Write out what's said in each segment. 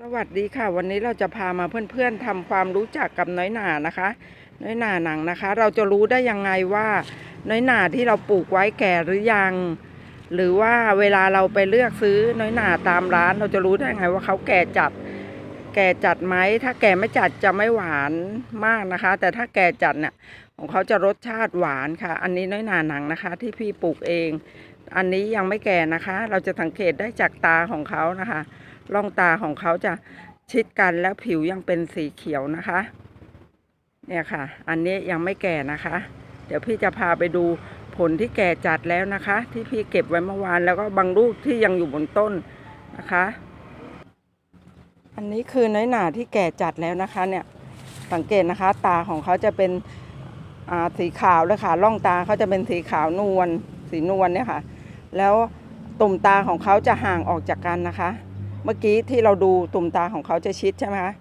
สวัสดีค่ะ วันนี้เราจะพามาเพื่อนๆทำความรู้จักกับน้อยหนานะคะ น้อยหนาหนังนะคะ เราจะรู้ได้ยังไงว่า น้อยหนาที่เราปลูกไว้แก่หรือยัง หรือว่าเวลาเราไปเลือกซื้อน้อยหนาตามร้าน เราจะรู้ได้ยังไงว่าเขาแก่จัด แก่จัดไหมถ้าแก่ไม่จัดจะไม่หวานมากนะคะ แต่ถ้าแก่จัดเนี่ยของเขาจะรสชาติหวานค่ะ อันนี้น้อยหนาหนังนะคะ ที่พี่ปลูกเอง อันนี้ยังไม่แก่นะคะ เราจะสังเกตได้จากตาของเขานะคะ ร่องตาของเขาจะชิดกันแล้วผิวยังเป็นสีเขียวนะคะ เนี่ยค่ะ อันนี้ยังไม่แก่นะคะ เดี๋ยวพี่จะพาไปดูผลที่แก่จัดแล้วนะคะ ที่พี่เก็บไว้เมื่อวานแล้วก็บางลูกที่ยังอยู่บนต้นนะคะ อันนี้คือน้อยหนาที่แก่จัดแล้วนะคะเนี่ยสังเกตนะคะ ตาของเขาจะเป็นสีขาวเลยค่ะร่องตาเขาจะเป็นสีขาวนวลสีนวลเนี่ยค่ะ แล้วตุ่มตาของเขาจะห่างออกจากกันนะคะ เมื่อกี้ที่เราดูตุ่มตาของเขาจะชิดใช่ไหมคะ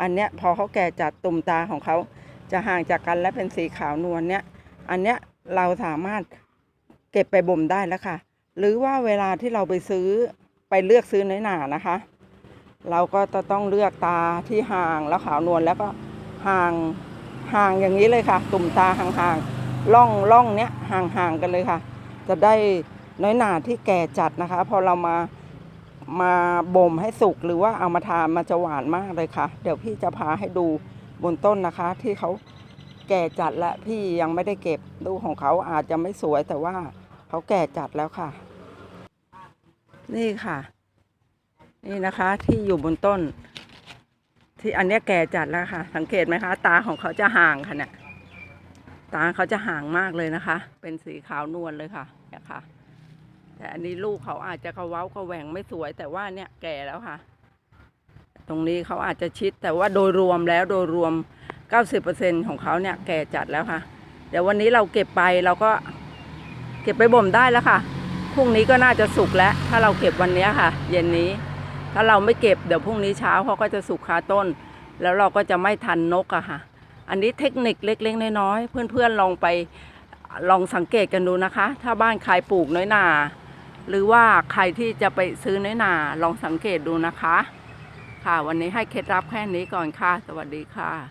อันเนี้ยพอเขาแก่จัดตุ่มตาของเขาจะห่างจากกันและเป็นสีขาวนวลเนี่ยอันเนี้ยเราสามารถเก็บไปบ่มได้แล้วค่ะ หรือว่าเวลาที่เราไปซื้อไปเลือกซื้อน้อยหนานะคะ เราก็จะต้องเลือกตาที่ห่างแล้วขาวนวลแล้วก็ห่างห่างอย่างนี้เลยค่ะ ตุ่มตาห่างๆล่องล่องเนี้ยห่างๆกันเลยค่ะ จะได้น้อยหนาที่แก่จัดนะคะ พอเรามา มาบ่มให้สุกหรือว่าเอามาทานมันจะหวานมากเลยค่ะ เดี๋ยวพี่จะพาให้ดูบนต้นนะคะ ที่เขาแก่จัดและพี่ยังไม่ได้เก็บลูของเขาอาจจะไม่สวยแต่ว่าเขาแก่จัดแล้วค่ะ นี่ค่ะ นี่นะคะที่อยู่บนต้น ที่อันนี้แก่จัดแล้วค่ะ สังเกตไหมคะ ตาของเขาจะห่างค่ะเนี่ยตาเขาจะห่างมากเลยนะคะ เป็นสีขาวนวลเลยค่ะเนี่ยค่ะ แต่อันนี้ลูกเขาอาจจะกระเว้ากระแหว่งไม่สวย แต่ว่าเนี่ยแก่แล้วค่ะ ตรงนี้เขาอาจจะชิดแต่ว่าโดยรวมแล้วโดยรวม 90%ของเขาเนี่ยแก่จัดแล้วค่ะ เดี๋ยววันนี้เราเก็บไปเราก็เก็บไปบ่มได้แล้วค่ะพรุ่งนี้ก็น่าจะสุกแล้ว ถ้าเราเก็บวันนี้ค่ะ เย็นนี้ ถ้าเราไม่เก็บเดี๋ยวพรุ่งนี้เช้าเขาก็จะสุกคาต้น แล้วเราก็จะไม่ทันนกอะค่ะ อันนี้เทคนิคเล็กๆน้อยๆเพื่อนๆลองไปลองสังเกตกันดูนะคะ ถ้าบ้านใครปลูกน้อยหนา หรือว่าใครที่จะไปซื้อน้อยหนาลองสังเกตดูนะคะ ค่ะวันนี้ให้เคล็ดลับแค่นี้ก่อนค่ะ สวัสดีค่ะ